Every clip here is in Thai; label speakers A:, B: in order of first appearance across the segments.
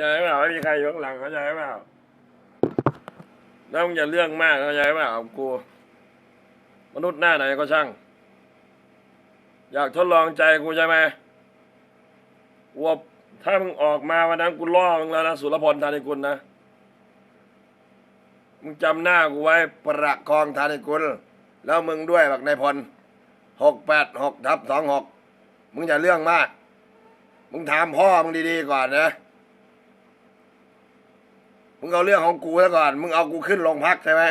A: ใจเปล่าไม่มีใครอยู่ข้างหลังเข้าใจเปล่าแล้วมึงอย่าเรื่องมากเข้าใจเปล่ากับกูมนุษย์หน้าไหนก็ช่าง อยากทดลองใจกูใช่ไหมว่าถ้ามึงออกมาวันนั้นกูล่อมึงแล้วนะสุรพลธานิกุลนะมึงจำหน้ากูไว้ประคองธานิกุลแล้วมึงด้วยบักนายพลหกแปดหกทับสองหกมึงอย่าเรื่องมาก มึงถามพ่อมึงดีๆก่อนนะ มึงเอาเรื่องของกูแล้วก่อน มึงเอากูขึ้นโรงพักใช่ไหม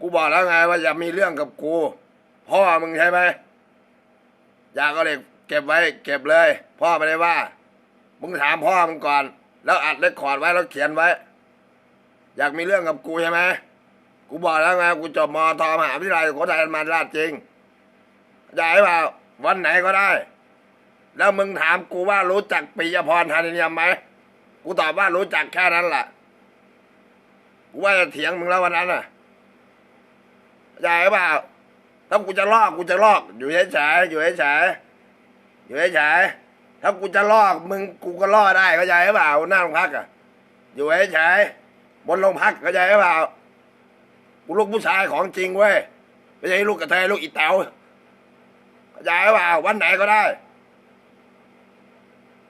A: กูบอกแล้วไงว่าอย่ามีเรื่องกับกูพ่อมึงใช่ไหมอยากก็เลยเก็บไว้ เก็บเลย พ่อไม่ได้ว่า มึงถามพ่อมึงก่อน แล้วอัดเลคคอร์ดไว้แล้วเขียนไว้ อยากมีเรื่องกับกูใช่ไหมกูบอกแล้วไงกูจบมอทอมหาวิทยาลัยโคตรมาราชจริงเข้าใจเปล่าวันไหนก็ได้ แล้วมึงถามกูว่ารู้จักปิยพรธานิยมไหม กูตอบว่ารู้จักแค่นั้นแหละกูว่าจะเถียงมึงแล้ววันนั้นน่ะใหญ่เปล่าถ้ากูจะลอกกูจะลอก อยู่เฉยๆอยู่เฉยๆอยู่เฉยๆถ้ากูจะลอกมึงกูก็ล่อได้เข้าใจเปล่าหน้าโรงพักอะ อยู่เฉยๆบนโรงพักเข้าใจเปล่ากูลูกผู้ชายของจริงเว้ยไม่ใช่ลูกกระเทยลูกอีเต๋าเข้าใจเปล่าวันไหนก็ได้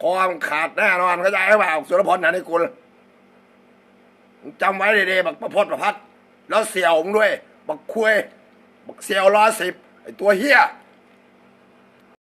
A: คอมนขาดแน่นอนเข้าใจเปล่าสุรพลนะนี่กุลมึงจำไว้ดีๆบักประพดประพัดแล้วเสี่ยวมึงด้วย บักคุย บักเสี่ยวล้อสิบไอตัวเฮีย